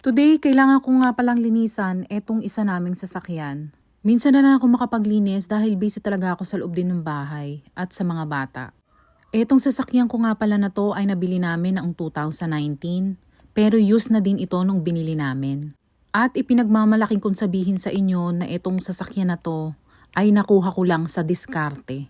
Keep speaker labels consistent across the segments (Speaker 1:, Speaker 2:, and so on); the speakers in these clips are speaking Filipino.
Speaker 1: Today, kailangan ko nga palang linisan etong isa naming sasakyan. Minsan na lang ako makapaglinis dahil busy talaga ako sa loob din ng bahay at sa mga bata. Etong sasakyan ko nga pala na to ay nabili namin noong 2019 pero use na din ito nung binili namin. At ipinagmamalaking kong sabihin sa inyo na itong sasakyan na to ay nakuha ko lang sa diskarte.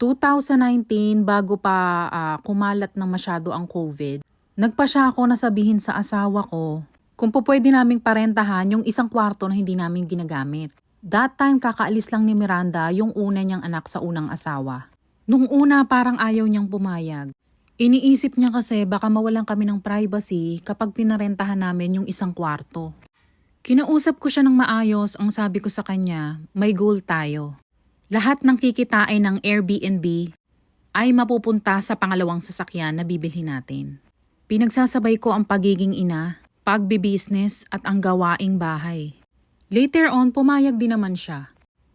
Speaker 1: 2019, bago pa ah, kumalat ng masyado ang COVID, nagpa siya ako na sabihin sa asawa ko kung po pwede naming parentahan yung isang kwarto na hindi namin ginagamit. That time, kakaalis lang ni Miranda yung una niyang anak sa unang asawa. Nung una, parang ayaw niyang pumayag. Iniisip niya kasi baka mawalan kami ng privacy kapag pinarentahan namin yung isang kwarto. Kinausap ko siya ng maayos, ang sabi ko sa kanya, may goal tayo. Lahat ng kikitain ng Airbnb ay mapupunta sa pangalawang sasakyan na bibilhin natin. Pinagsasabay ko ang pagiging ina, pagbibusiness at ang gawaing bahay. Later on, pumayag din naman siya.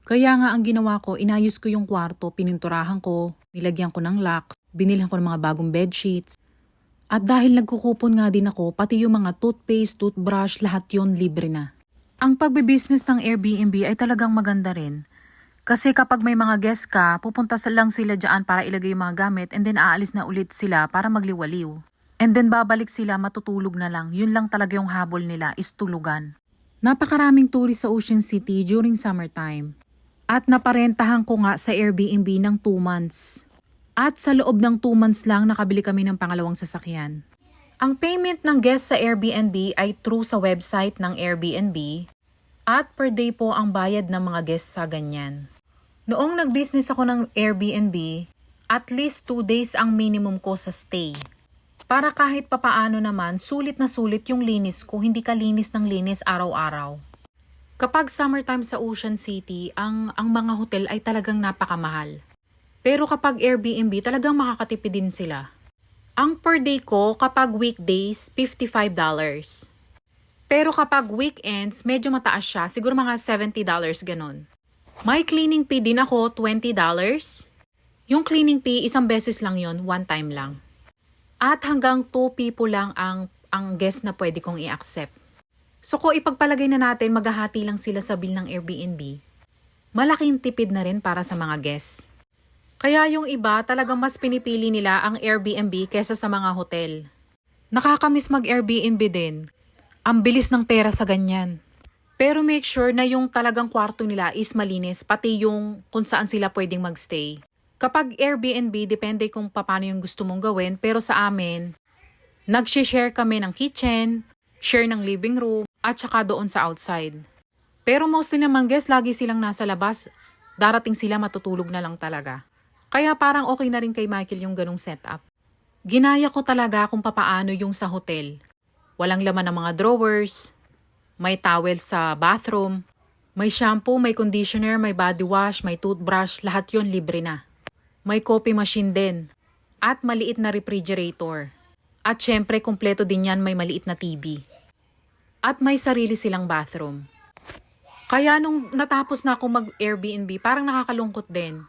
Speaker 1: Kaya nga ang ginawa ko, inayos ko yung kwarto, pininturahan ko, nilagyan ko ng lock, binilhan ko ng mga bagong bedsheets. At dahil nagkukupon nga din ako, pati yung mga toothpaste, toothbrush, lahat yon libre na. Ang pagbibusiness ng Airbnb ay talagang maganda rin. Kasi kapag may mga guest ka, pupunta lang sila dyan para ilagay yung mga gamit and then aalis na ulit sila para magliwaliw. And then babalik sila matutulog na lang. Yun lang talaga yung habol nila is tulugan. Napakaraming tourist sa Ocean City during summertime. At naparentahan ko nga sa Airbnb ng 2 months. At sa loob ng 2 months lang nakabili kami ng pangalawang sasakyan. Ang payment ng guest sa Airbnb ay through sa website ng Airbnb at per day po ang bayad ng mga guests sa ganyan. Noong nag-business ako ng Airbnb, at least 2 days ang minimum ko sa stay. Para kahit papaano naman, sulit na sulit yung linis ko, hindi ka linis ng linis araw-araw. Kapag summertime sa Ocean City, ang, ang mga hotel ay talagang napakamahal. Pero kapag Airbnb, talagang makakatipid din sila. Ang per day ko kapag weekdays, $55. Pero kapag weekends, medyo mataas siya. Siguro mga $70 ganun. May cleaning fee din ako, $20. Yung cleaning fee, isang beses lang yon one time lang. At hanggang 2 people lang ang, ang guest na pwede kong i-accept. So kung ipagpalagay na natin, maghahati lang sila sa bill ng Airbnb, malaking tipid na rin para sa mga guests. Kaya yung iba, talagang mas pinipili nila ang Airbnb kesa sa mga hotel. Nakakamiss mag-Airbnb din. Ang bilis ng pera sa ganyan. Pero make sure na yung talagang kwarto nila is malinis, pati yung kung saan sila pwedeng magstay. Kapag Airbnb, depende kung paano yung gusto mong gawin. Pero sa amin, nag-share kami ng kitchen, share ng living room, at saka doon sa outside. Pero mostly naman guys, lagi silang nasa labas. Darating sila matutulog na lang talaga. Kaya parang okay na rin kay Michael yung ganong setup. Ginaya ko talaga kung papaano yung sa hotel. Walang laman ng mga drawers, may towel sa bathroom, may shampoo, may conditioner, may body wash, may toothbrush, lahat yon libre na. May coffee machine din. At maliit na refrigerator. At syempre, kumpleto din yan may maliit na TV. At may sarili silang bathroom. Kaya nung natapos na ako mag-Airbnb, parang nakakalungkot din.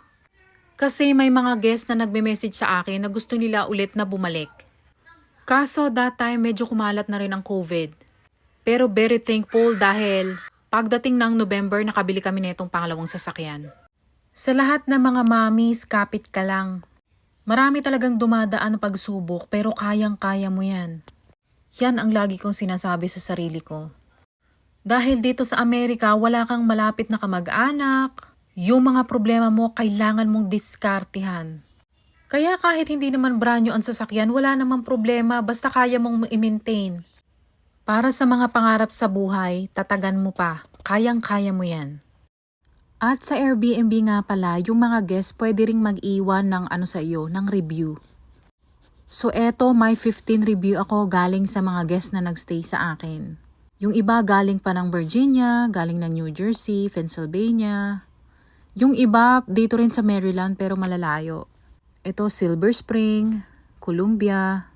Speaker 1: Kasi may mga guest na nagme-message sa akin na gusto nila ulit na bumalik. Kaso that time medyo kumalat na rin ang COVID. Pero very thankful dahil pagdating ng November nakabili kami nitong pangalawang sasakyan. Sa lahat ng mga mamis, kapit ka lang. Marami talagang dumadaan na pagsubok pero kayang-kaya mo yan. Yan ang lagi kong sinasabi sa sarili ko. Dahil dito sa Amerika, wala kang malapit na kamag-anak. Yung mga problema mo, kailangan mong diskartihan. Kaya kahit hindi naman branyo ang sasakyan, wala namang problema basta kaya mong i-maintain. Para sa mga pangarap sa buhay, tatagan mo pa. Kayang-kaya mo yan. At sa Airbnb nga pala, yung mga guests pwede ring mag-iwan ng ano sa iyo, ng review. So eto, may 15 review ako galing sa mga guests na nagstay sa akin. Yung iba galing pa ng Virginia, galing ng New Jersey, Pennsylvania. Yung iba dito rin sa Maryland pero malalayo. Ito Silver Spring, Columbia,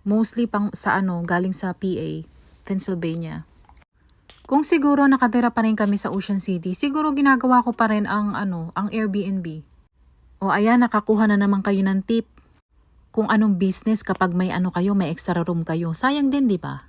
Speaker 1: mostly pang sa ano, galing sa PA, Pennsylvania. Kung siguro nakatira pa rin kami sa Ocean City, siguro ginagawa ko pa rin ang ano, ang Airbnb. O ayan, nakakuha na naman kayo ng tip. Kung anong business kapag may ano kayo, may extra room kayo. Sayang din, di ba?